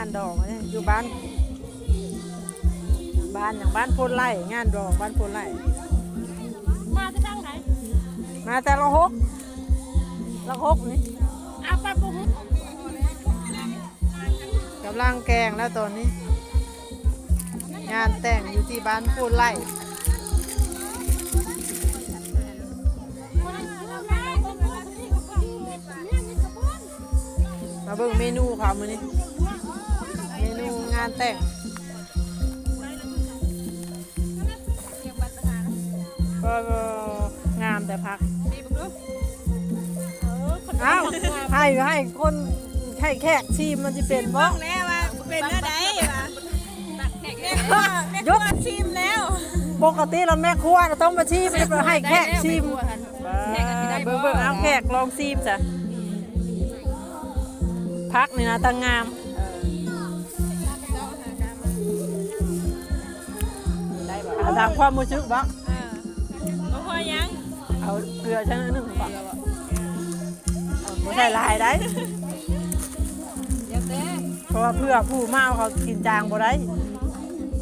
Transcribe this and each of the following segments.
านดอกเนี่ยอยู่บ้าน บ้านอย่างบ้านโพนไร่งานดอกบ้านโพนไร่มาจะทางไหนมาแต่ละหกละหกนี่อาปาปุหุกำลังแกงแล้วตอนนี้ งานแต่งอยู่ที่บ้านโพนไร่มาเบิ่งเมนูเขามือนี้ เมนูงานแต่งก็งามแต่พักอ้าวให้ให้คนให้แขกชิมมันจะเป็นบ่แล้วว่าเป็นอะไรวะยกชิมแล้ว ปกติเราแม่ครัวเราต้องมาชิมไม่ให้แขกชิมเบิ่งเบิ่งเอาแขกลองชิมจ้ะพักนี่นะตั้งงาม เอาตามความรู้สึกบ่บ่พอยังเอาเกลือชั้นหนึ่งบ่เอาบ่ใส่หลายได้เดี๋ยวเต้เพราะว่าเพื่อผู้เมาเขากินจางบ่ได้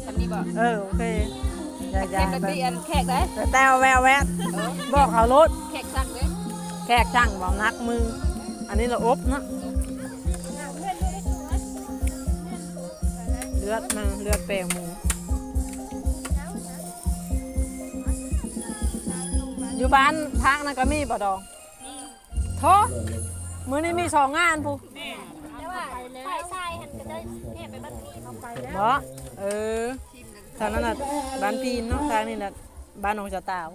ทำนี่บ่เออโอเคอย่าอย่าแขกแบบตีอันแขกได้แต้วแววแวดบอกเขารถแขกสั่งเลยแขกช่างบอกนักมือ อันนี้เราอบเนาะเลือดมาเลือดแปลงหมู อยู่บ้านพักนั่นก็มีบ่ดองโทมือนี้มีสองงานพูแต่ว่าฝ่ายชายหันก็ได้แค่ไปบ้านพี่เขาไปแล้วบ่เออทางนั้นน่ะบ้านปีนเนาะทางนี้น่ะบ้านหนองจะตาว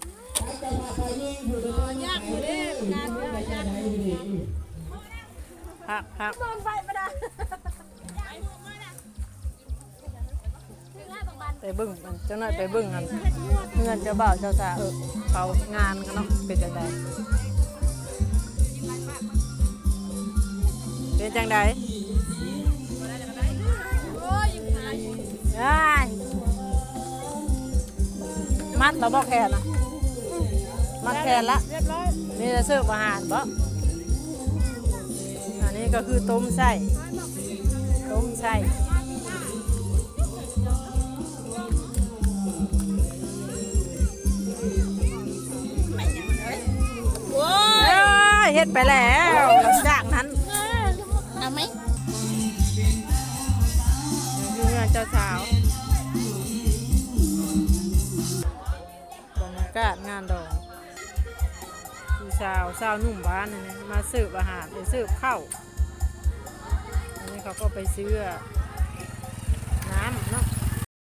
ยากอยู่เด้งานยากยากพักพักนอนไปไม่ได้ง่ายบางบันไปเบึ้งมันเจ้าหน่อยไปเบึ้งกันเงินเจ้าบ่าวเจ้าสาว เขางานกันเนาะเป็นจังไดเป็นจังไดได้มัดเราบอกแขนนะมัดแขนละเรียบร้อยนี่จะเสิร์ฟอาหารบ่อันนี้ก็คือต้มไส้ต้มไส้ ยเฮ็ดไปแล้วหลังจากนั้นเอาไหมคืองานเจ้าสาวบรรยากาศงานดองคือสาวสาวหนุ่มบ้านนี่นะมาสืบอาหารหรือสืบข้าวอันนี้เขาก็ไปซื้อ